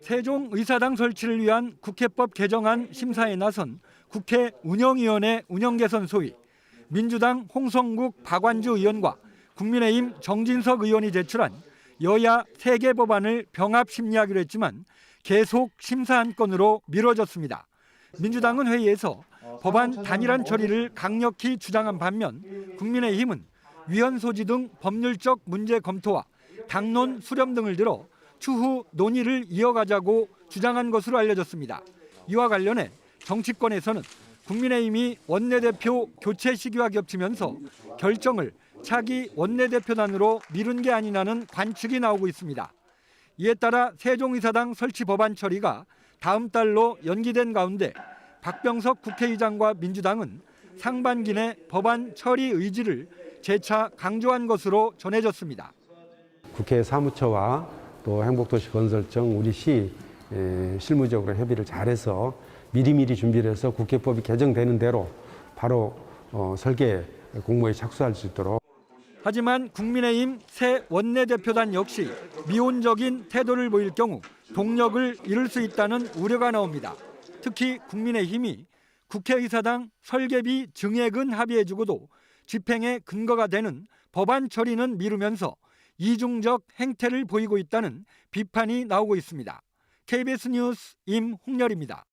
세종 의사당 설치를 위한 국회법 개정안 심사에 나선 국회 운영위원회 운영개선 소위 민주당 홍성국 박완주 의원과 국민의힘 정진석 의원이 제출한 여야 세 개 법안을 병합 심리하기로 했지만 계속 심사 안건으로 미뤄졌습니다. 민주당은 회의에서 법안 단일한 처리를 강력히 주장한 반면 국민의힘은 위헌 소지 등 법률적 문제 검토와 당론 수렴 등을 들어 추후 논의를 이어가자고 주장한 것으로 알려졌습니다. 이와 관련해 정치권에서는 국민의힘이 원내대표 교체 시기와 겹치면서 결정을 차기 원내대표단으로 미룬 게 아니냐는 관측이 나오고 있습니다. 이에 따라 세종의사당 설치 법안 처리가 다음 달로 연기된 가운데 박병석 국회의장과 민주당은 상반기 내 법안 처리 의지를 재차 강조한 것으로 전해졌습니다. 국회 사무처와 또 행복도시 건설청 우리 시 에, 실무적으로 협의를 잘해서 미리미리 준비를 해서 국회법이 개정되는 대로 바로 어, 설계 공모에 착수할 수 있도록 하지만 국민의힘 새 원내대표단 역시 미온적인 태도를 보일 경우 동력을 잃을 수 있다는 우려가 나옵니다. 특히 국민의힘이 국회의사당 설계비 증액은 합의해주고도 집행에 근거가 되는 법안 처리는 미루면서 이중적 행태를 보이고 있다는 비판이 나오고 있습니다. KBS 뉴스 임홍렬입니다.